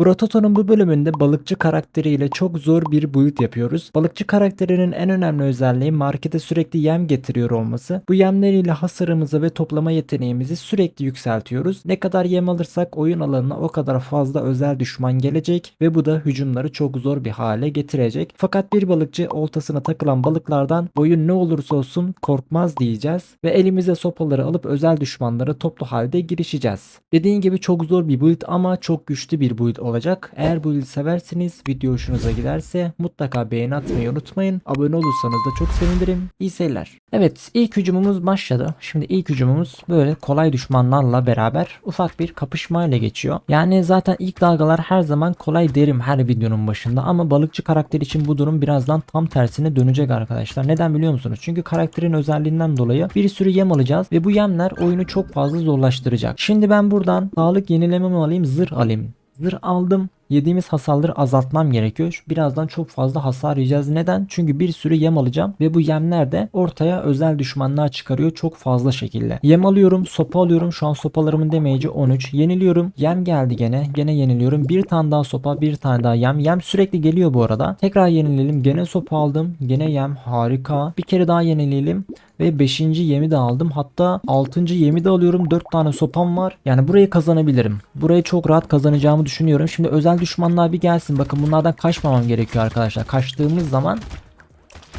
Brototo'nun bu bölümünde balıkçı karakteriyle çok zor bir build yapıyoruz. Balıkçı karakterinin en önemli özelliği markete sürekli yem getiriyor olması. Bu yemleriyle hasarımızı ve toplama yeteneğimizi sürekli yükseltiyoruz. Ne kadar yem alırsak oyun alanına o kadar fazla özel düşman gelecek ve bu da hücumları çok zor bir hale getirecek. Fakat bir balıkçı oltasına takılan balıklardan oyun ne olursa olsun korkmaz diyeceğiz ve elimize sopaları alıp özel düşmanlara toplu halde girişeceğiz. Dediğim gibi çok zor bir build ama çok güçlü bir build olacak. Eğer bu build seversiniz, video hoşunuza giderse mutlaka beğeni atmayı unutmayın. Abone olursanız da çok sevinirim. İyi seyirler. Evet ilk hücumumuz başladı. Şimdi ilk hücumumuz böyle kolay düşmanlarla beraber ufak bir kapışmayla geçiyor. Yani zaten ilk dalgalar her zaman kolay derim her videonun başında ama balıkçı karakter için bu durum birazdan tam tersine dönecek arkadaşlar. Neden biliyor musunuz? Çünkü karakterin özelliğinden dolayı bir sürü yem alacağız ve bu yemler oyunu çok fazla zorlaştıracak. Şimdi ben buradan sağlık yenilememi alayım, zırh alayım. Zırh aldım. Yediğimiz hasarları azaltmam gerekiyor. Birazdan çok fazla hasar yiyeceğiz. Neden? Çünkü bir sürü yem alacağım ve bu yemler de ortaya özel düşmanlar çıkarıyor çok fazla şekilde. Yem alıyorum, sopa alıyorum. Şu an sopalarımın damage'i 13. Yeniliyorum. Yem geldi gene. Gene yeniliyorum. Bir tane daha sopa, bir tane daha yem. Yem sürekli geliyor bu arada. Tekrar yenileyelim. Gene sopa aldım. Gene yem. Harika. Bir kere daha yenileyelim. Ve 5. yemi de aldım. Hatta 6. yemi de alıyorum. 4 tane sopam var. Yani burayı kazanabilirim. Burayı çok rahat kazanacağımı düşünüyorum. Şimdi özel düşmanlar bir gelsin. Bakın bunlardan kaçmamam gerekiyor arkadaşlar. Kaçtığımız zaman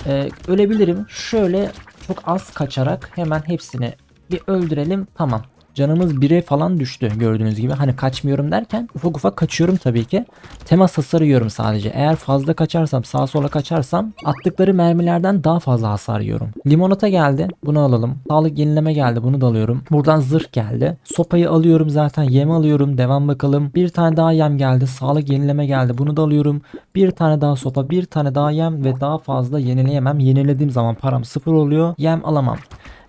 e, ölebilirim. Şöyle çok az kaçarak hemen hepsini bir öldürelim. Tamam. Canımız 1'e falan düştü gördüğünüz gibi. Hani kaçmıyorum derken ufak ufak kaçıyorum tabii ki. Temas hasarı yiyorum sadece. Eğer fazla kaçarsam sağa sola kaçarsam attıkları mermilerden daha fazla hasar yiyorum. Limonata geldi. Bunu alalım. Sağlık yenileme geldi. Bunu da alıyorum. Buradan zırh geldi. Sopayı alıyorum zaten. Yem alıyorum. Devam bakalım. Bir tane daha yem geldi. Sağlık yenileme geldi. Bunu da alıyorum. Bir tane daha sopa. Bir tane daha yem ve daha fazla yenileyemem. Yenilediğim zaman param sıfır oluyor. Yem alamam.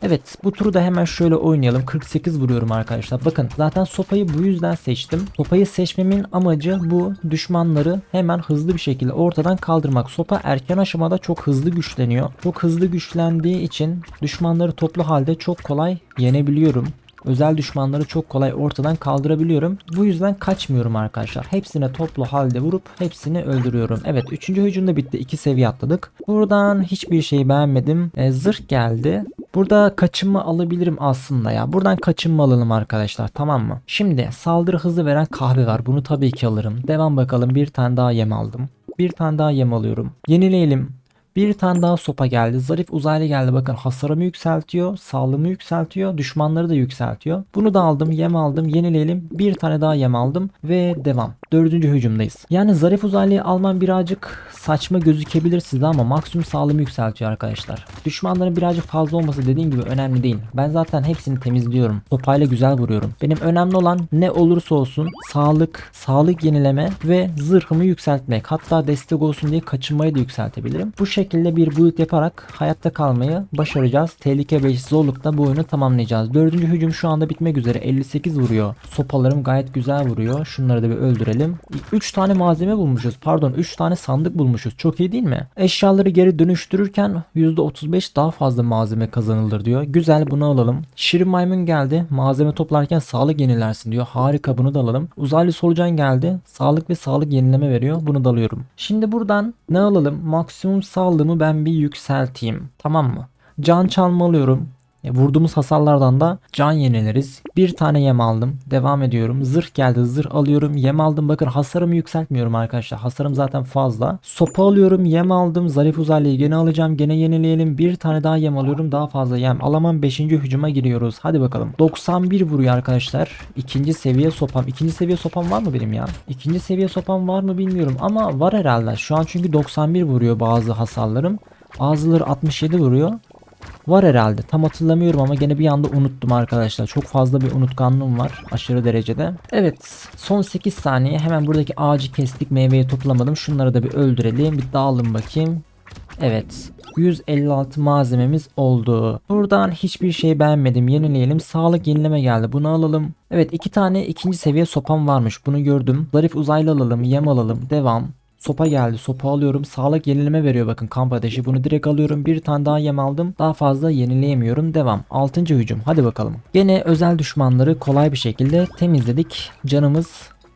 Evet bu turu da hemen şöyle oynayalım. 48 vuruyorum arkadaşlar. Bakın zaten sopayı bu yüzden seçtim. Sopayı seçmemin amacı bu düşmanları hemen hızlı bir şekilde ortadan kaldırmak. Sopa erken aşamada çok hızlı güçleniyor. Çok hızlı güçlendiği için düşmanları toplu halde çok kolay yenebiliyorum. Özel düşmanları çok kolay ortadan kaldırabiliyorum. Bu yüzden kaçmıyorum arkadaşlar. Hepsine toplu halde vurup hepsini öldürüyorum. Evet 3. hücumda bitti. 2 seviye atladık. Buradan hiçbir şey beğenmedim. E, zırh geldi. Burada kaçınma alabilirim aslında ya. Buradan kaçınma alalım arkadaşlar tamam mı? Şimdi saldırı hızı veren kahve var. Bunu tabii ki alırım. Devam bakalım. Bir tane daha yem aldım. Bir tane daha yem alıyorum. Yenileyelim. Bir tane daha sopa geldi. Zarif uzaylı geldi. Bakın hasarımı yükseltiyor. Sağlığımı yükseltiyor. Düşmanları da yükseltiyor. Bunu da aldım. Yem aldım. Yenileyelim. Bir tane daha yem aldım. Ve devam. Dördüncü hücumdayız. Yani zarif uzaylıyı almam birazcık saçma gözükebilir size ama maksimum sağlığımı yükseltiyor arkadaşlar. Düşmanların birazcık fazla olması dediğim gibi önemli değil. Ben zaten hepsini temizliyorum. Sopayla güzel vuruyorum. Benim önemli olan ne olursa olsun sağlık, sağlık yenileme ve zırhımı yükseltmek. Hatta destek olsun diye kaçınmayı da yükseltebilirim. Bu şekilde bir build yaparak hayatta kalmayı başaracağız. Tehlike 5 zorlukta bu oyunu tamamlayacağız. Dördüncü hücum şu anda bitmek üzere. 58 vuruyor. Sopalarım gayet güzel vuruyor. Şunları da bir öldürelim. 3 tane malzeme bulmuşuz. Pardon 3 tane sandık bulmuşuz. Çok iyi değil mi? Eşyaları geri dönüştürürken %35 daha fazla malzeme kazanılır diyor. Güzel bunu alalım. Şirin maymun geldi. Malzeme toplarken sağlık yenilersin diyor. Harika bunu da alalım. Uzaylı solucan geldi. Sağlık ve sağlık yenileme veriyor. Bunu da alıyorum. Şimdi buradan ne alalım? Maksimum sağlığımı ben bir yükselteyim. Tamam mı? Can çalma alıyorum. E, vurduğumuz hasarlardan da can yenileriz. Bir tane yem aldım. Devam ediyorum. Zırh geldi. Zırh alıyorum. Yem aldım. Bakın hasarımı yükseltmiyorum arkadaşlar. Hasarım zaten fazla. Sopa alıyorum. Yem aldım. Zarif uzaylıyı gene alacağım. Gene yenileyelim. Bir tane daha yem alıyorum. Daha fazla yem. Alamam 5. hücuma giriyoruz. Hadi bakalım. 91 vuruyor arkadaşlar. İkinci seviye sopam. İkinci seviye sopam var mı benim ya? İkinci seviye sopam var mı bilmiyorum. Ama var herhalde. Şu an çünkü 91 vuruyor bazı hasarlarım. Bazıları 67 vuruyor. Var herhalde. Tam hatırlamıyorum ama gene bir anda unuttum arkadaşlar. Çok fazla bir unutkanlığım var aşırı derecede. Evet. Son 8 saniye. Hemen buradaki ağacı kestik. Meyveyi toplamadım. Şunları da bir öldürelim. Bir dağılın bakayım. Evet. 156 malzememiz oldu. Buradan hiçbir şey beğenmedim. Yenileyelim. Sağlık yenileme geldi. Bunu alalım. Evet iki tane ikinci seviye sopam varmış. Bunu gördüm. Zarif uzaylı alalım. Yem alalım. Devam. Sopa geldi. Sopa alıyorum. Sağlık yenileme veriyor bakın kamp ateşi. Bunu direkt alıyorum. Bir tane daha yem aldım. Daha fazla yenileyemiyorum. Devam. Altıncı hücum. Hadi bakalım. Gene özel düşmanları kolay bir şekilde temizledik. Canımız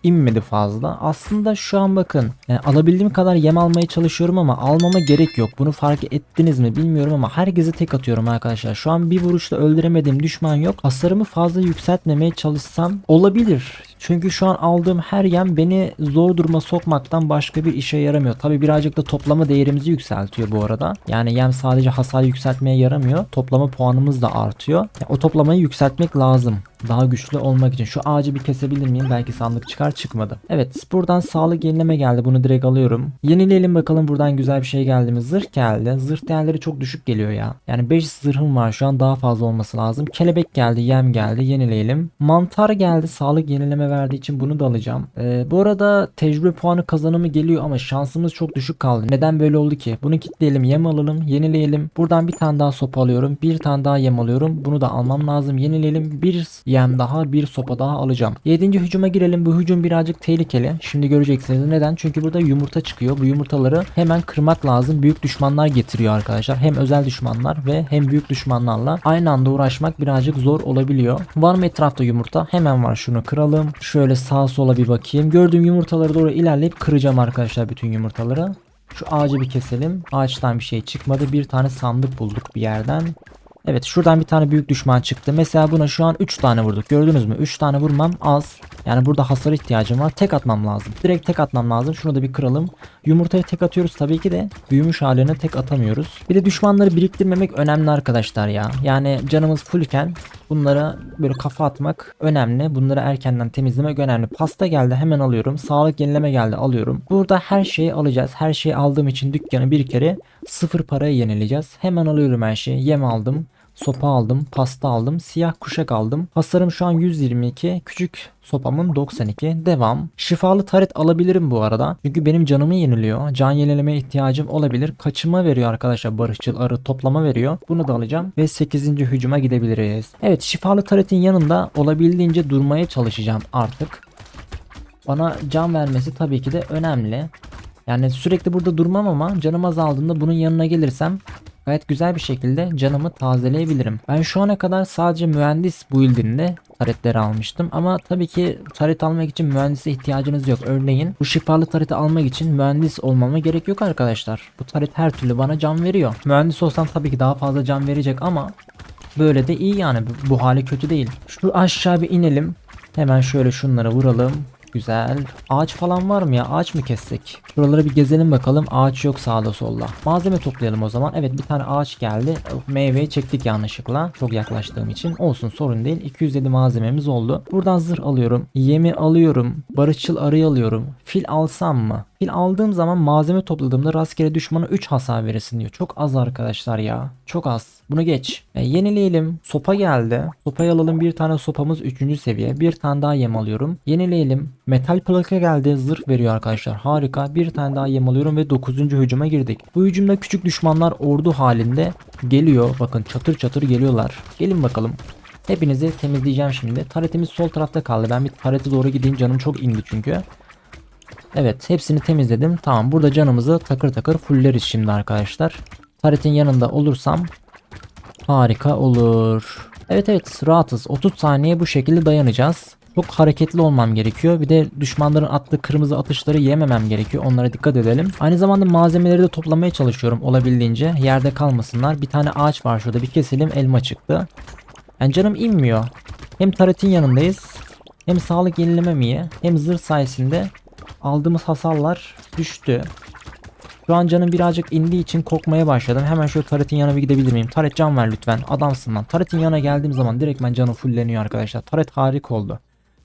inmedi fazla. Aslında şu an bakın yani alabildiğim kadar yem almaya çalışıyorum ama almama gerek yok. Bunu fark ettiniz mi bilmiyorum ama herkese tek atıyorum arkadaşlar. Şu an bir vuruşta öldüremediğim düşman yok. Hasarımı fazla yükseltmemeye çalışsam olabilir. Çünkü şu an aldığım her yem beni zor duruma sokmaktan başka bir işe yaramıyor. Tabi birazcık da toplama değerimizi yükseltiyor bu arada. Yani yem sadece hasar yükseltmeye yaramıyor. Toplama puanımız da artıyor. Yani o toplamayı yükseltmek lazım. Daha güçlü olmak için. Şu ağacı bir kesebilir miyim? Belki sandık çıkar çıkmadı. Evet buradan sağlık yenileme geldi. Bunu direkt alıyorum. Yenileyelim bakalım buradan güzel bir şey geldi mi? Zırh geldi. Zırh değerleri çok düşük geliyor ya. Yani 5 zırhım var şu an daha fazla olması lazım. Kelebek geldi. Yem geldi. Yenileyelim. Mantar geldi. Sağlık yenileme verdiği için bunu da alacağım. Ee, bu arada tecrübe puanı kazanımı geliyor ama şansımız çok düşük kaldı. Neden böyle oldu ki? Bunu kilitleyelim. Yem alalım. Yenileyelim. Buradan bir tane daha sopa alıyorum. Bir tane daha yem alıyorum. Bunu da almam lazım. Yenileyelim. Bir yem daha bir sopa daha alacağım. 7. hücuma girelim. Bu hücum birazcık tehlikeli. Şimdi göreceksiniz. Neden? Çünkü burada yumurta çıkıyor. Bu yumurtaları hemen kırmak lazım. Büyük düşmanlar getiriyor arkadaşlar. Hem özel düşmanlar ve hem büyük düşmanlarla aynı anda uğraşmak birazcık zor olabiliyor. Var mı etrafta yumurta? Hemen var. Şunu kıralım. Şöyle sağa sola bir bakayım. Gördüğüm yumurtaları doğru ilerleyip kıracağım arkadaşlar bütün yumurtaları. Şu ağacı bir keselim. Ağaçtan bir şey çıkmadı. Bir tane sandık bulduk bir yerden. Evet şuradan bir tane büyük düşman çıktı. Mesela buna şu an 3 tane vurduk. Gördünüz mü? 3 tane vurmam az. Yani burada hasar ihtiyacım var. Tek atmam lazım. Direkt tek atmam lazım. Şunu da bir kıralım. Yumurtaya tek atıyoruz tabii ki de büyümüş haline tek atamıyoruz. Bir de düşmanları biriktirmemek önemli arkadaşlar ya. Yani canımız fullken bunlara böyle kafa atmak önemli. Bunları erkenden temizlemek önemli. Pasta geldi hemen alıyorum. Sağlık yenileme geldi alıyorum. Burada her şeyi alacağız. Her şeyi aldığım için dükkanı bir kere sıfır paraya yenileyeceğiz. Hemen alıyorum her şeyi. Yem aldım. Sopa aldım, pasta aldım, siyah kuşak aldım. Hasarım şu an 122, küçük sopamın 92. Devam. Şifalı taret alabilirim bu arada. Çünkü benim canımı yeniliyor. Can yenileme ihtiyacım olabilir. Kaçıma veriyor arkadaşlar barışçıl arı toplama veriyor. Bunu da alacağım ve 8. hücuma gidebiliriz. Evet şifalı taretin yanında olabildiğince durmaya çalışacağım artık. Bana can vermesi tabii ki de önemli. Yani sürekli burada durmam ama canım azaldığında bunun yanına gelirsem gayet güzel bir şekilde canımı tazeleyebilirim. Ben şu ana kadar sadece mühendis build'inde taretleri almıştım ama tabii ki taret almak için mühendise ihtiyacınız yok. Örneğin bu şifalı tareti almak için mühendis olmama gerek yok arkadaşlar. Bu taret her türlü bana can veriyor. Mühendis olsam tabii ki daha fazla can verecek ama böyle de iyi yani bu, hali kötü değil. Şu aşağı bir inelim. Hemen şöyle şunlara vuralım. Güzel. Ağaç falan var mı ya? Ağaç mı kessek? Buraları bir gezelim bakalım. Ağaç yok sağda solda. Malzeme toplayalım o zaman. Evet bir tane ağaç geldi. Meyveyi çektik yanlışlıkla. Çok yaklaştığım için. Olsun sorun değil. 207 malzememiz oldu. Buradan zırh alıyorum. Yemi alıyorum. Barışçıl arıyı alıyorum. Fil alsam mı? Fil aldığım zaman malzeme topladığımda rastgele düşmana 3 hasar veresin diyor. Çok az arkadaşlar ya. Çok az. Bunu geç. E, yenileyelim. Sopa geldi. Sopayı alalım. Bir tane sopamız 3. seviye. Bir tane daha yem alıyorum. Yenileyelim. Metal plaka geldi. Zırh veriyor arkadaşlar. Harika. Bir tane daha yem alıyorum ve 9. hücuma girdik. Bu hücumda küçük düşmanlar ordu halinde geliyor. Bakın çatır çatır geliyorlar. Gelin bakalım. Hepinizi temizleyeceğim şimdi. Taretimiz sol tarafta kaldı. Ben bir tarete doğru gideyim. Canım çok indi çünkü. Evet hepsini temizledim. Tamam burada canımızı takır takır fulleriz şimdi arkadaşlar. Taretin yanında olursam harika olur. Evet evet rahatız. 30 saniye bu şekilde dayanacağız. Çok hareketli olmam gerekiyor. Bir de düşmanların attığı kırmızı atışları yememem gerekiyor. Onlara dikkat edelim. Aynı zamanda malzemeleri de toplamaya çalışıyorum olabildiğince. Yerde kalmasınlar. Bir tane ağaç var şurada. Bir keselim elma çıktı. Yani canım inmiyor. Hem taretin yanındayız. Hem sağlık yenilemem iyi. Hem zırh sayesinde aldığımız hasarlar düştü. Şu an canım birazcık indiği için korkmaya başladım. Hemen şöyle taretin yanına bir gidebilir miyim? Taret can ver lütfen. Adamsın lan. Taretin yanına geldiğim zaman direktmen canım fulleniyor arkadaşlar. Taret harika oldu.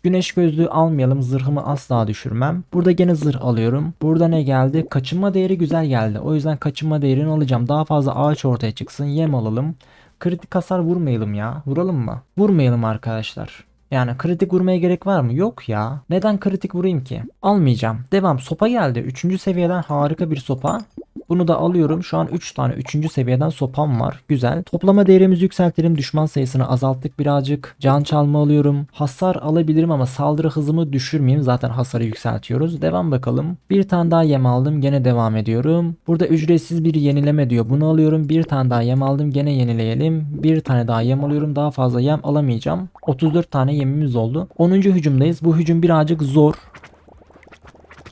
Güneş gözlüğü almayalım. Zırhımı asla düşürmem. Burada gene zırh alıyorum. Burada ne geldi? Kaçınma değeri güzel geldi. O yüzden kaçınma değerini alacağım. Daha fazla ağaç ortaya çıksın. Yem alalım. Kritik hasar vurmayalım ya. Vuralım mı? Vurmayalım arkadaşlar. Yani kritik vurmaya gerek var mı? Yok ya. Neden kritik vurayım ki? Almayacağım. Devam. Sopa geldi. Üçüncü seviyeden harika bir sopa. Bunu da alıyorum. Şu an 3 tane 3. seviyeden sopam var. Güzel. Toplama değerimizi yükseltelim. Düşman sayısını azalttık birazcık. Can çalma alıyorum. Hasar alabilirim ama saldırı hızımı düşürmeyeyim. Zaten hasarı yükseltiyoruz. Devam bakalım. Bir tane daha yem aldım. Gene devam ediyorum. Burada ücretsiz bir yenileme diyor. Bunu alıyorum. Bir tane daha yem aldım. Gene yenileyelim. Bir tane daha yem alıyorum. Daha fazla yem alamayacağım. 34 tane yemimiz oldu. 10. hücumdayız. Bu hücum birazcık zor.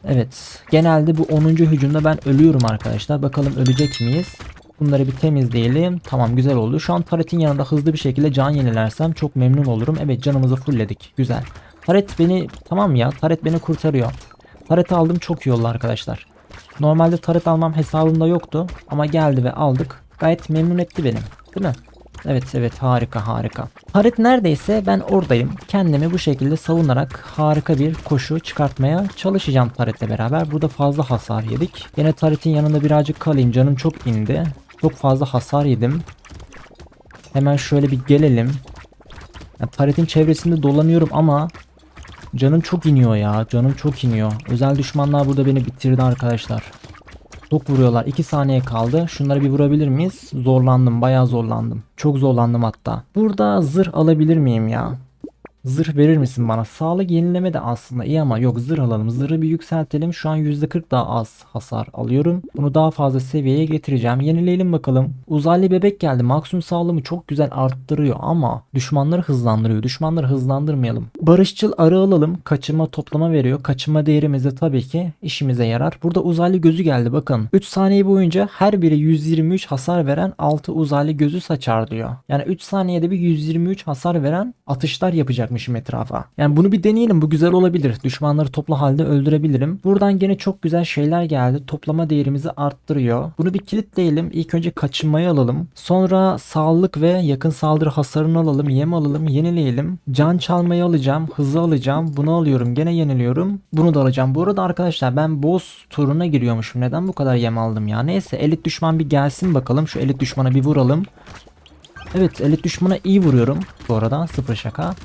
Evet. Genelde bu 10. hücumda ben ölüyorum arkadaşlar. Bakalım ölecek miyiz? Bunları bir temizleyelim. Tamam güzel oldu. Şu an taretin yanında hızlı bir şekilde can yenilersem çok memnun olurum. Evet canımızı fullledik. Güzel. Taret beni tamam ya taret beni kurtarıyor. Taret aldım çok iyi oldu arkadaşlar. Normalde taret almam hesabımda yoktu ama geldi ve aldık. Gayet memnun etti benim. Değil mi? Evet evet harika harika. Taret neredeyse ben oradayım. Kendimi bu şekilde savunarak harika bir koşu çıkartmaya çalışacağım taretle beraber. Burada fazla hasar yedik. Yine taretin yanında birazcık kalayım. Canım çok indi. Çok fazla hasar yedim. Hemen şöyle bir gelelim. Ya, taretin çevresinde dolanıyorum ama canım çok iniyor ya. Canım çok iniyor. Özel düşmanlar burada beni bitirdi arkadaşlar. Çok vuruyorlar. 2 saniye kaldı. Şunları bir vurabilir miyiz? Zorlandım. Bayağı zorlandım. Çok zorlandım hatta. Burada zırh alabilir miyim ya? Zırh verir misin bana? Sağlık yenileme de aslında iyi ama yok zırh alalım. Zırhı bir yükseltelim. Şu an %40 daha az hasar alıyorum. Bunu daha fazla seviyeye getireceğim. Yenileyelim bakalım. Uzaylı bebek geldi. Maksimum sağlığımı çok güzel arttırıyor ama düşmanları hızlandırıyor. Düşmanları hızlandırmayalım. Barışçıl arı alalım. Kaçınma toplama veriyor. Kaçınma değerimiz de tabii ki işimize yarar. Burada uzaylı gözü geldi bakın. 3 saniye boyunca her biri 123 hasar veren 6 uzaylı gözü saçar diyor. Yani 3 saniyede bir 123 hasar veren atışlar yapacakmışım etrafa. Yani bunu bir deneyelim. Bu güzel olabilir. Düşmanları toplu halde öldürebilirim. Buradan gene çok güzel şeyler geldi. Toplama değerimizi arttırıyor. Bunu bir kilitleyelim. İlk önce kaçınmayı alalım. Sonra sağlık ve yakın saldırı hasarını alalım. Yem alalım. Yenileyelim. Can çalmayı alacağım. Hızı alacağım. Bunu alıyorum. Gene yeniliyorum. Bunu da alacağım. Bu arada arkadaşlar ben boss turuna giriyormuşum. Neden bu kadar yem aldım ya? Neyse elit düşman bir gelsin bakalım. Şu elit düşmana bir vuralım. Evet elit düşmana iyi vuruyorum. Bu arada sıfır şaka.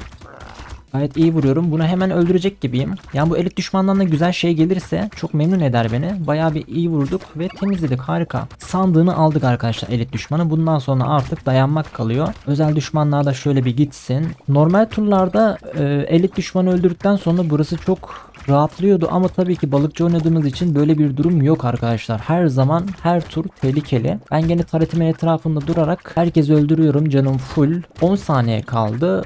Gayet iyi vuruyorum. Bunu hemen öldürecek gibiyim. Yani bu elit düşmandan da güzel şey gelirse çok memnun eder beni. Bayağı bir iyi vurduk ve temizledik. Harika. Sandığını aldık arkadaşlar elit düşmanı. Bundan sonra artık dayanmak kalıyor. Özel düşmanlar da şöyle bir gitsin. Normal turlarda e, elit düşmanı öldürdükten sonra burası çok rahatlıyordu ama tabii ki balıkçı oynadığımız için böyle bir durum yok arkadaşlar. Her zaman her tur tehlikeli. Ben gene taretimin etrafında durarak herkesi öldürüyorum. Canım full. 10 saniye kaldı.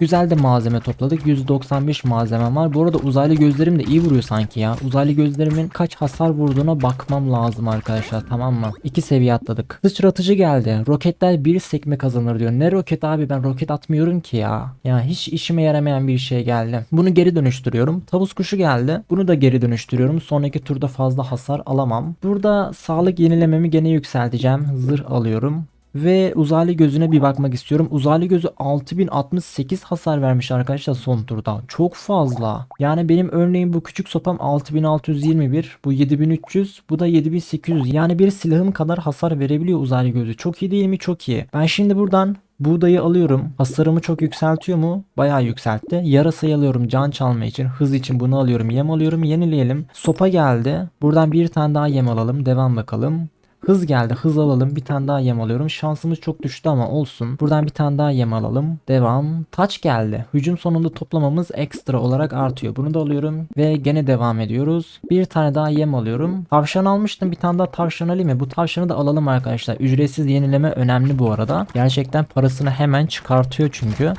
Güzel de malzeme topladık. 195 malzemem var. Bu arada uzaylı gözlerim de iyi vuruyor sanki ya. Uzaylı gözlerimin kaç hasar vurduğuna bakmam lazım arkadaşlar tamam mı? 2 seviye atladık. Sıçratıcı geldi. Roketler bir sekme kazanır diyor. Ne roket abi ben roket atmıyorum ki ya. Ya hiç işime yaramayan bir şey geldi. Bunu geri dönüştürüyorum. Tavus kuşu geldi. Bunu da geri dönüştürüyorum. Sonraki turda fazla hasar alamam. Burada sağlık yenilememi gene yükselteceğim. Zırh alıyorum. Ve uzaylı gözüne bir bakmak istiyorum. Uzaylı gözü 6068 hasar vermiş arkadaşlar son turda. Çok fazla. Yani benim örneğin bu küçük sopam 6621, bu 7300, bu da 7800. Yani bir silahım kadar hasar verebiliyor uzaylı gözü. Çok iyi değil mi? Çok iyi. Ben şimdi buradan Buğdayı alıyorum. Hasarımı çok yükseltiyor mu? Bayağı yükseltti. Yarasayı alıyorum can çalma için. Hız için bunu alıyorum. Yem alıyorum. Yenileyelim. Sopa geldi. Buradan bir tane daha yem alalım. Devam bakalım. Hız geldi. Hız alalım. Bir tane daha yem alıyorum. Şansımız çok düştü ama olsun. Buradan bir tane daha yem alalım. Devam. Taç geldi. Hücum sonunda toplamamız ekstra olarak artıyor. Bunu da alıyorum. Ve gene devam ediyoruz. Bir tane daha yem alıyorum. Tavşan almıştım. Bir tane daha tavşan alayım mı? Bu tavşanı da alalım arkadaşlar. Ücretsiz yenileme önemli bu arada. Gerçekten parasını hemen çıkartıyor çünkü.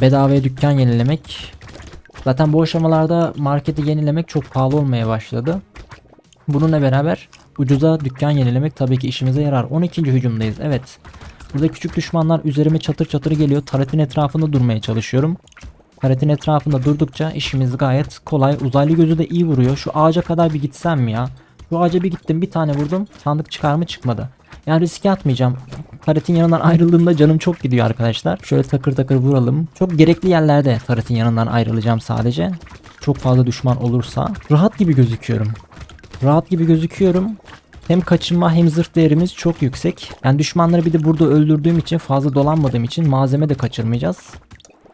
Bedavaya dükkan yenilemek. Zaten bu aşamalarda marketi yenilemek çok pahalı olmaya başladı. Bununla beraber ucuza dükkan yenilemek tabii ki işimize yarar. 12. hücumdayız. Evet. Burada küçük düşmanlar üzerime çatır çatır geliyor. Taretin etrafında durmaya çalışıyorum. Taretin etrafında durdukça işimiz gayet kolay. Uzaylı gözü de iyi vuruyor. Şu ağaca kadar bir gitsem mi ya? Şu ağaca bir gittim bir tane vurdum. Sandık çıkar mı çıkmadı. Yani riske atmayacağım. Taretin yanından ayrıldığımda canım çok gidiyor arkadaşlar. Şöyle takır takır vuralım. Çok gerekli yerlerde taretin yanından ayrılacağım sadece. Çok fazla düşman olursa. Rahat gibi gözüküyorum rahat gibi gözüküyorum. Hem kaçınma hem zırh değerimiz çok yüksek. Yani düşmanları bir de burada öldürdüğüm için fazla dolanmadığım için malzeme de kaçırmayacağız.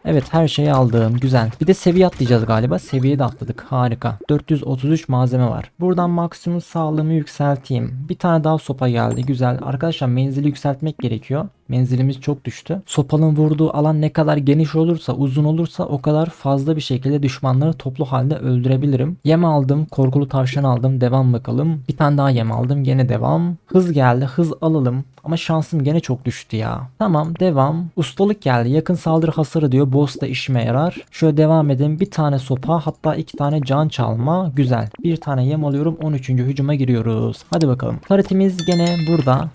Evet her şeyi aldım. Güzel. Bir de seviye atlayacağız galiba. Seviye de atladık. Harika. 433 malzeme var. Buradan maksimum sağlığımı yükselteyim. Bir tane daha sopa geldi. Güzel. Arkadaşlar menzili yükseltmek gerekiyor. Menzilimiz çok düştü. Sopalın vurduğu alan ne kadar geniş olursa, uzun olursa o kadar fazla bir şekilde düşmanları toplu halde öldürebilirim. Yem aldım, korkulu tavşan aldım. Devam bakalım. Bir tane daha yem aldım. Gene devam. Hız geldi. Hız alalım. Ama şansım gene çok düştü ya. Tamam devam. Ustalık geldi. Yakın saldırı hasarı diyor. Boss da işime yarar. Şöyle devam edelim. Bir tane sopa hatta iki tane can çalma. Güzel. Bir tane yem alıyorum. 13. hücuma giriyoruz. Hadi bakalım. Taretimiz gene burada.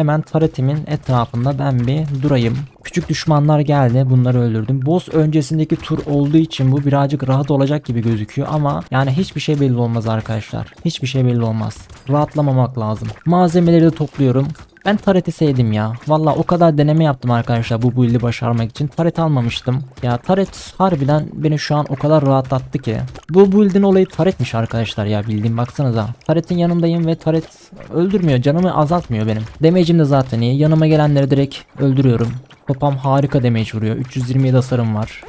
Hemen taretimin etrafında ben bir durayım. Küçük düşmanlar geldi. Bunları öldürdüm. Boss öncesindeki tur olduğu için bu birazcık rahat olacak gibi gözüküyor ama yani hiçbir şey belli olmaz arkadaşlar. Hiçbir şey belli olmaz. Rahatlamamak lazım. Malzemeleri de topluyorum. Ben tareti sevdim ya. Valla o kadar deneme yaptım arkadaşlar bu build'i başarmak için. Taret almamıştım. Ya taret harbiden beni şu an o kadar rahatlattı ki. Bu build'in olayı taretmiş arkadaşlar ya bildiğim baksanıza. Taretin yanındayım ve taret öldürmüyor. Canımı azaltmıyor benim. Damage'im de zaten iyi. Yanıma gelenleri direkt öldürüyorum. Topam harika damage vuruyor. 327 hasarım var.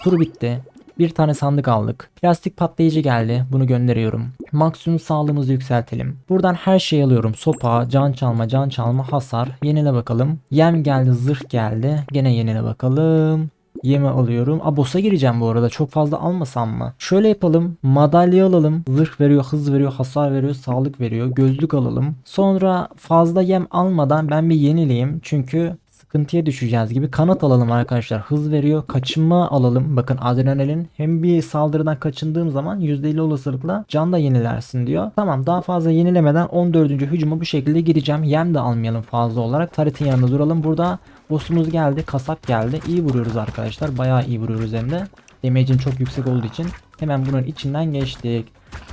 Tur bitti. Bir tane sandık aldık. Plastik patlayıcı geldi. Bunu gönderiyorum. Maksimum sağlığımızı yükseltelim. Buradan her şeyi alıyorum. Sopa, can çalma, can çalma, hasar. Yenile bakalım. Yem geldi, zırh geldi. Gene yenile bakalım. Yeme alıyorum. A boss'a gireceğim bu arada. Çok fazla almasam mı? Şöyle yapalım. Madalya alalım. Zırh veriyor, hız veriyor, hasar veriyor, sağlık veriyor. Gözlük alalım. Sonra fazla yem almadan ben bir yenileyim. Çünkü sıkıntıya düşeceğiz gibi kanat alalım arkadaşlar. Hız veriyor. Kaçınma alalım. Bakın adrenalin hem bir saldırıdan kaçındığım zaman %50 olasılıkla can da yenilersin diyor. Tamam daha fazla yenilemeden 14. hücuma bu şekilde gireceğim. Yem de almayalım fazla olarak. Taretin yanında duralım. Burada boss'umuz geldi. Kasap geldi. İyi vuruyoruz arkadaşlar. Bayağı iyi vuruyoruz hem de. Damage'in çok yüksek olduğu için hemen bunun içinden geçtik.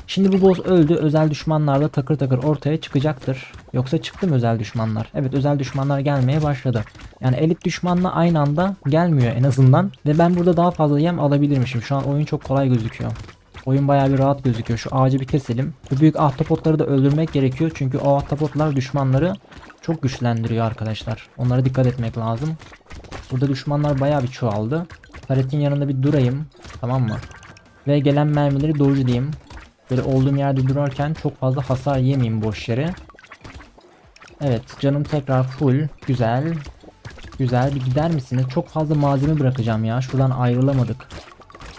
Şimdi bu boss öldü. Özel düşmanlar da takır takır ortaya çıkacaktır. Yoksa çıktı mı özel düşmanlar? Evet özel düşmanlar gelmeye başladı. Yani elit düşmanla aynı anda gelmiyor en azından. Ve ben burada daha fazla yem alabilirmişim. Şu an oyun çok kolay gözüküyor. Oyun bayağı bir rahat gözüküyor. Şu ağacı bir keselim. Bu büyük ahtapotları da öldürmek gerekiyor. Çünkü o ahtapotlar düşmanları çok güçlendiriyor arkadaşlar. Onlara dikkat etmek lazım. Burada düşmanlar bayağı bir çoğaldı. Taretin yanında bir durayım. Tamam mı? Ve gelen mermileri doğru diyeyim. Böyle olduğum yerde durarken çok fazla hasar yemeyeyim boş yere. Evet canım tekrar full. Güzel. Güzel bir gider misiniz? Çok fazla malzeme bırakacağım ya. Şuradan ayrılamadık.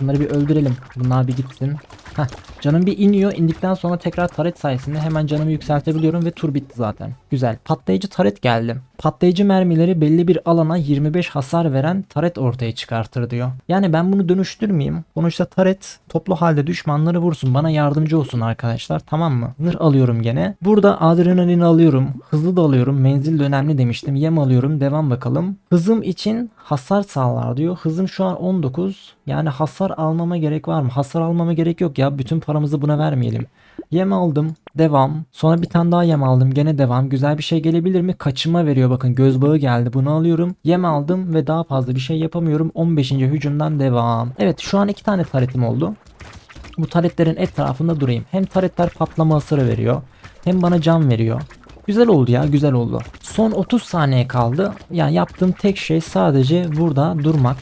Bunları bir öldürelim. Bunlar bir gitsin. Heh, canım bir iniyor. İndikten sonra tekrar taret sayesinde hemen canımı yükseltebiliyorum ve tur bitti zaten. Güzel. Patlayıcı taret geldi. Patlayıcı mermileri belli bir alana 25 hasar veren taret ortaya çıkartır diyor. Yani ben bunu dönüştürmeyeyim. Sonuçta taret toplu halde düşmanları vursun. Bana yardımcı olsun arkadaşlar. Tamam mı? Zırh alıyorum gene. Burada adrenalin alıyorum. Hızlı da alıyorum. Menzil de önemli demiştim. Yem alıyorum. Devam bakalım. Hızım için hasar sağlar diyor. Hızım şu an 19. Yani hasar almama gerek var mı? Hasar almama gerek yok ya. Bütün paramızı buna vermeyelim. Yem aldım. Devam. Sonra bir tane daha yem aldım. Gene devam. Güzel bir şey gelebilir mi? Kaçınma veriyor bakın. Göz bağı geldi. Bunu alıyorum. Yem aldım ve daha fazla bir şey yapamıyorum. 15. hücumdan devam. Evet şu an iki tane taretim oldu. Bu taretlerin etrafında durayım. Hem taretler patlama hasarı veriyor. Hem bana can veriyor. Güzel oldu ya güzel oldu. Son 30 saniye kaldı. Yani yaptığım tek şey sadece burada durmak.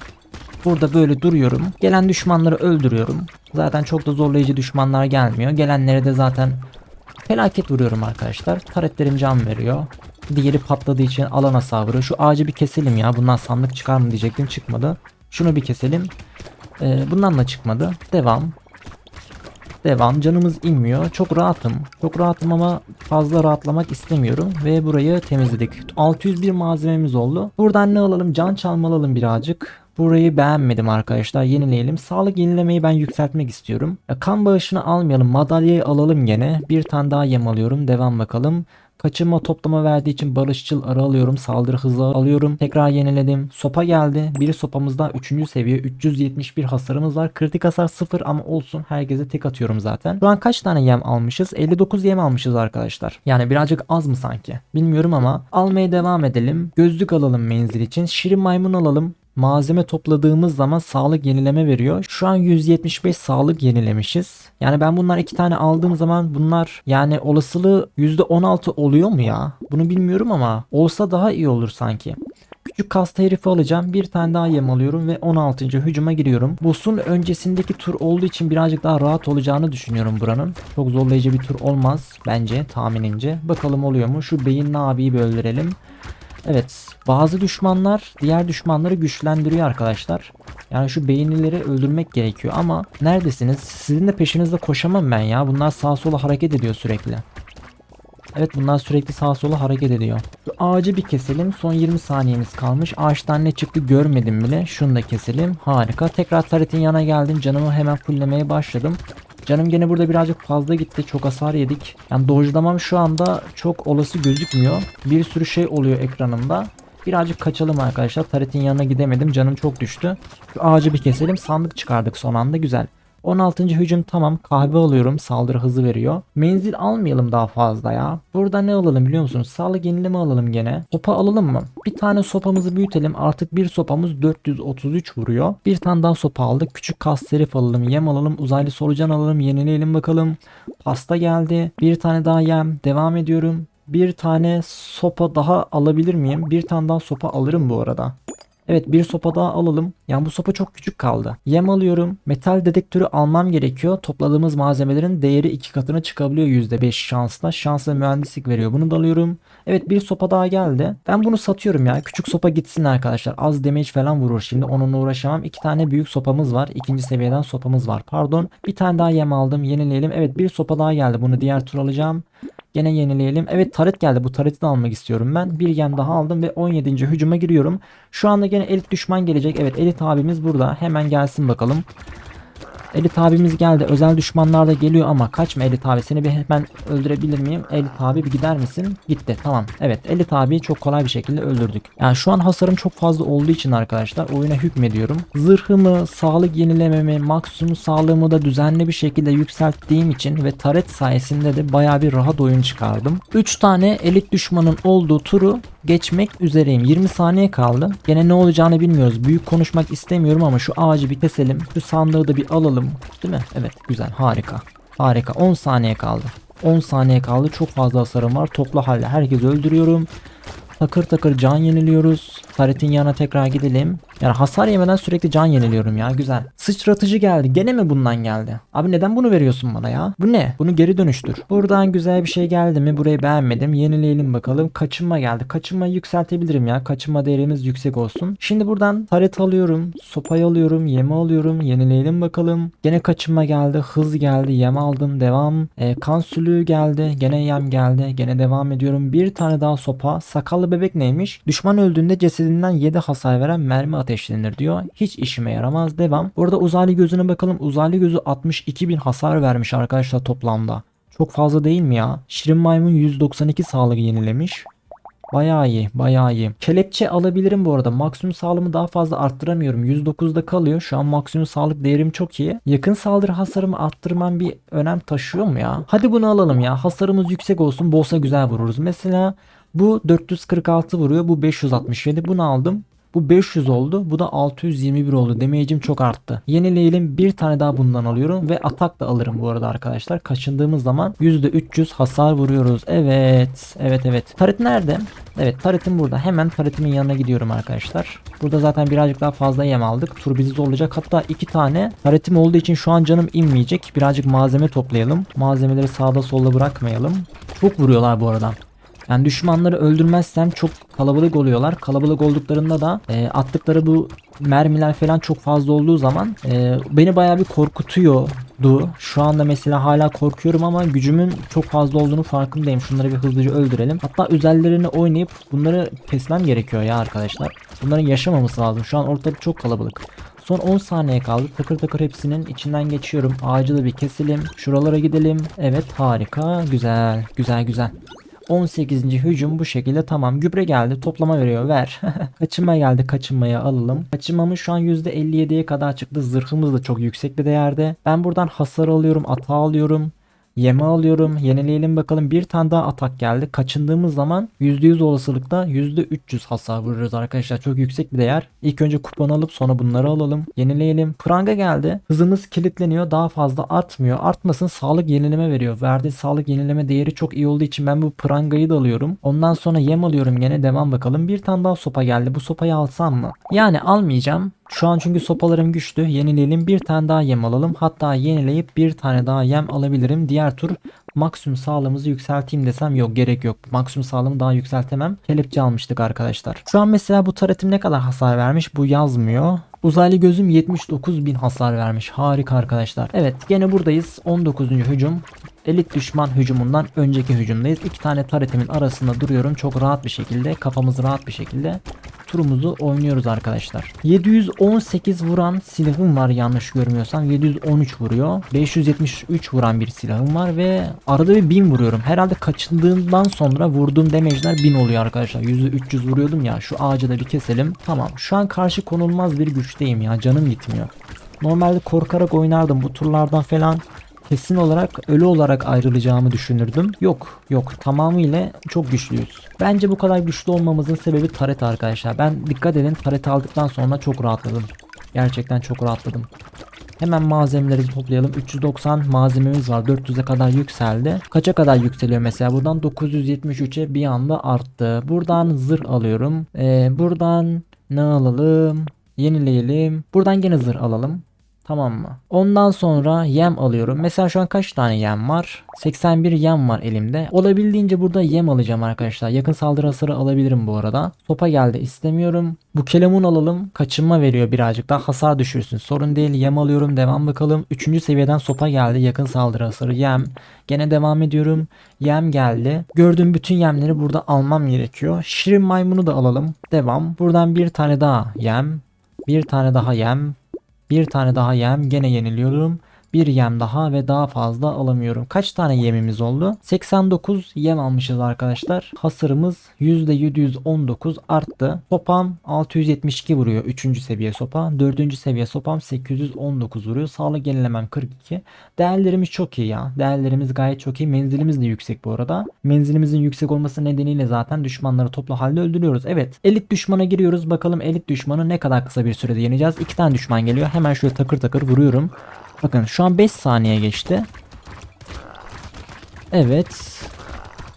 Burada böyle duruyorum. Gelen düşmanları öldürüyorum. Zaten çok da zorlayıcı düşmanlar gelmiyor. Gelenlere de zaten felaket vuruyorum arkadaşlar. Taretlerim can veriyor. Diğeri patladığı için alana savrıyor. Şu ağacı bir keselim ya. Bundan sandık çıkar mı diyecektim çıkmadı. Şunu bir keselim. Ee, bundan da çıkmadı. Devam. Devam. Canımız inmiyor. Çok rahatım. Çok rahatım ama fazla rahatlamak istemiyorum. Ve burayı temizledik. 601 malzememiz oldu. Buradan ne alalım? Can çalma alalım birazcık. Burayı beğenmedim arkadaşlar. Yenileyelim. Sağlık yenilemeyi ben yükseltmek istiyorum. Kan bağışını almayalım. Madalyayı alalım gene. Bir tane daha yem alıyorum. Devam bakalım. Kaçınma toplama verdiği için barışçıl ara alıyorum. Saldırı hızı alıyorum. Tekrar yeniledim. Sopa geldi. Biri sopamızda 3. seviye. 371 hasarımız var. Kritik hasar 0 ama olsun. Herkese tek atıyorum zaten. Şu an kaç tane yem almışız? 59 yem almışız arkadaşlar. Yani birazcık az mı sanki? Bilmiyorum ama almaya devam edelim. Gözlük alalım menzil için. Şirin maymun alalım malzeme topladığımız zaman sağlık yenileme veriyor. Şu an 175 sağlık yenilemişiz. Yani ben bunlar iki tane aldığım zaman bunlar yani olasılığı %16 oluyor mu ya? Bunu bilmiyorum ama olsa daha iyi olur sanki. Küçük kasta herifi alacağım. Bir tane daha yem alıyorum ve 16. hücuma giriyorum. Boss'un öncesindeki tur olduğu için birazcık daha rahat olacağını düşünüyorum buranın. Çok zorlayıcı bir tur olmaz bence tahminince. Bakalım oluyor mu? Şu beyin abiyi bir öldürelim. Evet bazı düşmanlar diğer düşmanları güçlendiriyor arkadaşlar. Yani şu beyinlileri öldürmek gerekiyor ama neredesiniz? Sizin de peşinizde koşamam ben ya. Bunlar sağa sola hareket ediyor sürekli. Evet bunlar sürekli sağa sola hareket ediyor. Şu ağacı bir keselim. Son 20 saniyemiz kalmış. Ağaçtan ne çıktı görmedim bile. Şunu da keselim. Harika. Tekrar taretin yana geldim. Canımı hemen fulllemeye başladım. Canım gene burada birazcık fazla gitti. Çok hasar yedik. Yani dojlamam şu anda çok olası gözükmüyor. Bir sürü şey oluyor ekranımda. Birazcık kaçalım arkadaşlar. Taretin yanına gidemedim. Canım çok düştü. Şu ağacı bir keselim. Sandık çıkardık son anda. Güzel. 16. hücum tamam kahve alıyorum saldırı hızı veriyor. Menzil almayalım daha fazla ya. Burada ne alalım biliyor musunuz? Sağlık yenileme alalım gene. Sopa alalım mı? Bir tane sopamızı büyütelim. Artık bir sopamız 433 vuruyor. Bir tane daha sopa aldık. Küçük kas serif alalım. Yem alalım. Uzaylı solucan alalım. Yenileyelim bakalım. Pasta geldi. Bir tane daha yem. Devam ediyorum. Bir tane sopa daha alabilir miyim? Bir tane daha sopa alırım bu arada. Evet bir sopa daha alalım. Yani bu sopa çok küçük kaldı. Yem alıyorum. Metal dedektörü almam gerekiyor. Topladığımız malzemelerin değeri iki katına çıkabiliyor %5 şansla. Şans ve mühendislik veriyor. Bunu da alıyorum. Evet bir sopa daha geldi. Ben bunu satıyorum ya. Küçük sopa gitsin arkadaşlar. Az damage falan vurur şimdi. Onunla uğraşamam. İki tane büyük sopamız var. İkinci seviyeden sopamız var. Pardon. Bir tane daha yem aldım. Yenileyelim. Evet bir sopa daha geldi. Bunu diğer tur alacağım. Gene yenileyelim. Evet taret geldi. Bu tareti de almak istiyorum ben. Bir gem daha aldım ve 17. hücuma giriyorum. Şu anda gene elit düşman gelecek. Evet elit abimiz burada. Hemen gelsin bakalım. Elit abimiz geldi. Özel düşmanlar da geliyor ama kaçma Elit abi. Seni bir hemen öldürebilir miyim? Elit abi bir gider misin? Gitti. Tamam. Evet Elit abiyi çok kolay bir şekilde öldürdük. Yani şu an hasarım çok fazla olduğu için arkadaşlar oyuna hükmediyorum. Zırhımı, sağlık yenilememi, maksimum sağlığımı da düzenli bir şekilde yükselttiğim için ve taret sayesinde de baya bir rahat oyun çıkardım. 3 tane elit düşmanın olduğu turu geçmek üzereyim. 20 saniye kaldı. Gene ne olacağını bilmiyoruz. Büyük konuşmak istemiyorum ama şu ağacı bir keselim. Şu sandığı da bir alalım. Değil mi? Evet güzel harika. Harika 10 saniye kaldı. 10 saniye kaldı. Çok fazla hasarım var. Toplu halde herkesi öldürüyorum. Takır takır can yeniliyoruz. Taretin yanına tekrar gidelim. Yani hasar yemeden sürekli can yeniliyorum ya güzel. Sıçratıcı geldi. Gene mi bundan geldi? Abi neden bunu veriyorsun bana ya? Bu ne? Bunu geri dönüştür. Buradan güzel bir şey geldi mi? Burayı beğenmedim. Yenileyelim bakalım. Kaçınma geldi. Kaçınmayı yükseltebilirim ya. Kaçınma değerimiz yüksek olsun. Şimdi buradan taret alıyorum. Sopayı alıyorum. Yemi alıyorum. Yenileyelim bakalım. Gene kaçınma geldi. Hız geldi. Yem aldım. Devam. E, kan sülüğü geldi. Gene yem geldi. Gene devam ediyorum. Bir tane daha sopa. Sakallı bebek neymiş? Düşman öldüğünde cesedinden 7 hasar veren mermi ateşlenir diyor. Hiç işime yaramaz. Devam. Burada uzaylı gözüne bakalım. Uzaylı gözü 62 bin hasar vermiş arkadaşlar toplamda. Çok fazla değil mi ya? Şirin maymun 192 sağlık yenilemiş. Bayağı iyi, bayağı iyi. Kelepçe alabilirim bu arada. Maksimum sağlığımı daha fazla arttıramıyorum. 109'da kalıyor. Şu an maksimum sağlık değerim çok iyi. Yakın saldırı hasarımı arttırmam bir önem taşıyor mu ya? Hadi bunu alalım ya. Hasarımız yüksek olsun. Boss'a güzel vururuz. Mesela bu 446 vuruyor. Bu 567. Bunu aldım. Bu 500 oldu. Bu da 621 oldu. Damage'im çok arttı. Yenileyelim. Bir tane daha bundan alıyorum. Ve atak da alırım bu arada arkadaşlar. Kaçındığımız zaman %300 hasar vuruyoruz. Evet. Evet evet. Taret nerede? Evet taretim burada. Hemen taretimin yanına gidiyorum arkadaşlar. Burada zaten birazcık daha fazla yem aldık. Tur bizi zorlayacak. Hatta iki tane taretim olduğu için şu an canım inmeyecek. Birazcık malzeme toplayalım. Malzemeleri sağda solda bırakmayalım. Çok vuruyorlar bu arada. Yani düşmanları öldürmezsem çok kalabalık oluyorlar. Kalabalık olduklarında da e, attıkları bu mermiler falan çok fazla olduğu zaman e, beni bayağı bir korkutuyordu. Şu anda mesela hala korkuyorum ama gücümün çok fazla olduğunu farkındayım. Şunları bir hızlıca öldürelim. Hatta özellerini oynayıp bunları kesmem gerekiyor ya arkadaşlar. Bunların yaşamaması lazım. Şu an ortalık çok kalabalık. Son 10 saniye kaldı. Takır takır hepsinin içinden geçiyorum. Ağacı da bir keselim. Şuralara gidelim. Evet harika. Güzel. Güzel güzel. 18. hücum bu şekilde tamam. Gübre geldi. Toplama veriyor. Ver. Kaçınma geldi. Kaçınmaya alalım. Kaçınmamız şu an %57'ye kadar çıktı. Zırhımız da çok yüksek bir değerde. Ben buradan hasar alıyorum. Ata alıyorum. Yeme alıyorum. Yenileyelim bakalım. Bir tane daha atak geldi. Kaçındığımız zaman %100 olasılıkla %300 hasar vuruyoruz arkadaşlar. Çok yüksek bir değer. İlk önce kupon alıp sonra bunları alalım. Yenileyelim. Pranga geldi. Hızımız kilitleniyor. Daha fazla artmıyor. Artmasın sağlık yenileme veriyor. Verdiği sağlık yenileme değeri çok iyi olduğu için ben bu prangayı da alıyorum. Ondan sonra yem alıyorum. Gene devam bakalım. Bir tane daha sopa geldi. Bu sopayı alsam mı? Yani almayacağım. Şu an çünkü sopalarım güçlü. Yenileyelim. Bir tane daha yem alalım. Hatta yenileyip bir tane daha yem alabilirim. Diğer diğer tur maksimum sağlığımızı yükselteyim desem yok gerek yok. Maksimum sağlığımı daha yükseltemem. Kelepçe almıştık arkadaşlar. Şu an mesela bu taretim ne kadar hasar vermiş bu yazmıyor. Uzaylı gözüm 79 bin hasar vermiş. Harika arkadaşlar. Evet gene buradayız. 19. hücum. Elit düşman hücumundan önceki hücumdayız. İki tane taretimin arasında duruyorum. Çok rahat bir şekilde. Kafamız rahat bir şekilde. Turumuzu oynuyoruz arkadaşlar. 718 vuran silahım var yanlış görmüyorsam. 713 vuruyor. 573 vuran bir silahım var ve arada bir 1000 vuruyorum. Herhalde kaçındığımdan sonra vurduğum damage'ler 1000 oluyor arkadaşlar. 100'ü 300 vuruyordum ya. Şu ağacı da bir keselim. Tamam. Şu an karşı konulmaz bir güçteyim ya. Canım gitmiyor. Normalde korkarak oynardım bu turlardan falan kesin olarak ölü olarak ayrılacağımı düşünürdüm. Yok yok tamamıyla çok güçlüyüz. Bence bu kadar güçlü olmamızın sebebi taret arkadaşlar. Ben dikkat edin taret aldıktan sonra çok rahatladım. Gerçekten çok rahatladım. Hemen malzemeleri toplayalım. 390 malzememiz var. 400'e kadar yükseldi. Kaça kadar yükseliyor mesela? Buradan 973'e bir anda arttı. Buradan zırh alıyorum. Ee, buradan ne alalım? Yenileyelim. Buradan gene zırh alalım. Tamam mı? Ondan sonra yem alıyorum. Mesela şu an kaç tane yem var? 81 yem var elimde. Olabildiğince burada yem alacağım arkadaşlar. Yakın saldırı hasarı alabilirim bu arada. Sopa geldi istemiyorum. Bu kelemun alalım. Kaçınma veriyor birazcık daha hasar düşürsün. Sorun değil. Yem alıyorum. Devam bakalım. Üçüncü seviyeden sopa geldi. Yakın saldırı hasarı yem. Gene devam ediyorum. Yem geldi. Gördüğüm bütün yemleri burada almam gerekiyor. Şirin maymunu da alalım. Devam. Buradan bir tane daha yem. Bir tane daha yem. Bir tane daha yem gene yeniliyorum. Bir yem daha ve daha fazla alamıyorum. Kaç tane yemimiz oldu? 89 yem almışız arkadaşlar. Hasarımız %719 arttı. Sopam 672 vuruyor. 3. seviye sopa. 4. seviye sopam 819 vuruyor. Sağlık yenilemem 42. Değerlerimiz çok iyi ya. Değerlerimiz gayet çok iyi. Menzilimiz de yüksek bu arada. Menzilimizin yüksek olması nedeniyle zaten düşmanları toplu halde öldürüyoruz. Evet. Elit düşmana giriyoruz. Bakalım elit düşmanı ne kadar kısa bir sürede yeneceğiz. İki tane düşman geliyor. Hemen şöyle takır takır vuruyorum. Bakın şu an 5 saniye geçti. Evet.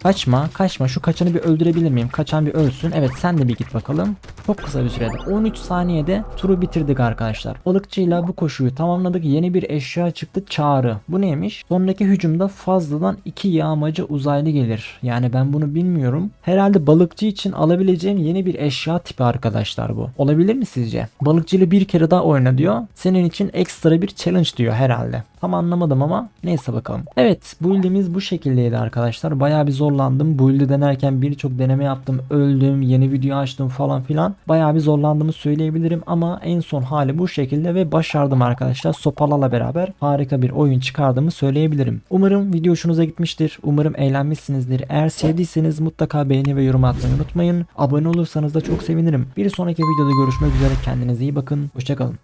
Kaçma, kaçma. Şu kaçanı bir öldürebilir miyim? Kaçan bir ölsün. Evet sen de bir git bakalım. Çok kısa bir sürede. 13 saniyede turu bitirdik arkadaşlar. Balıkçıyla bu koşuyu tamamladık. Yeni bir eşya çıktı. Çağrı. Bu neymiş? Sonraki hücumda fazladan 2 yağmacı uzaylı gelir. Yani ben bunu bilmiyorum. Herhalde balıkçı için alabileceğim yeni bir eşya tipi arkadaşlar bu. Olabilir mi sizce? Balıkçıyla bir kere daha oyna diyor. Senin için ekstra bir challenge diyor herhalde. Tam anlamadım ama neyse bakalım. Evet build'imiz bu şekildeydi arkadaşlar. Bayağı bir zorlandım. Build'i denerken birçok deneme yaptım. Öldüm. Yeni video açtım falan filan. Bayağı bir zorlandığımı söyleyebilirim ama en son hali bu şekilde ve başardım arkadaşlar. Sopalarla beraber harika bir oyun çıkardığımı söyleyebilirim. Umarım video hoşunuza gitmiştir. Umarım eğlenmişsinizdir. Eğer sevdiyseniz mutlaka beğeni ve yorum atmayı unutmayın. Abone olursanız da çok sevinirim. Bir sonraki videoda görüşmek üzere. Kendinize iyi bakın. Hoşçakalın.